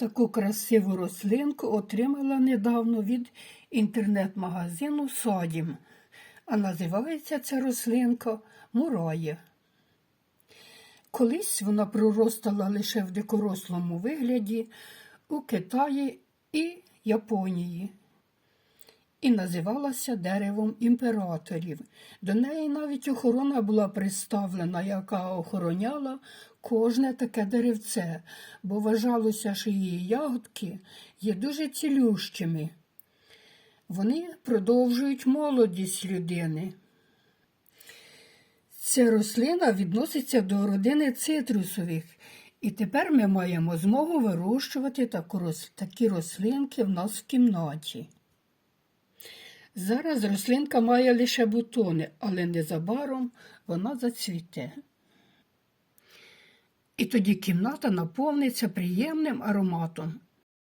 Таку красиву рослинку отримала недавно від інтернет-магазину Садім. А називається ця рослинка мурає. Колись вона проростала лише в дикорослому вигляді у Китаї і Японії і називалася деревом імператорів. До неї навіть охорона була представлена, яка охороняла кожне таке деревце, бо вважалося, що її ягодки є дуже цілющими. Вони продовжують молодість людини. Ця рослина відноситься до родини цитрусових, і тепер ми маємо змогу вирощувати такі рослинки в нас в кімнаті. Зараз рослинка має лише бутони, але незабаром вона зацвіте. І тоді кімната наповниться приємним ароматом.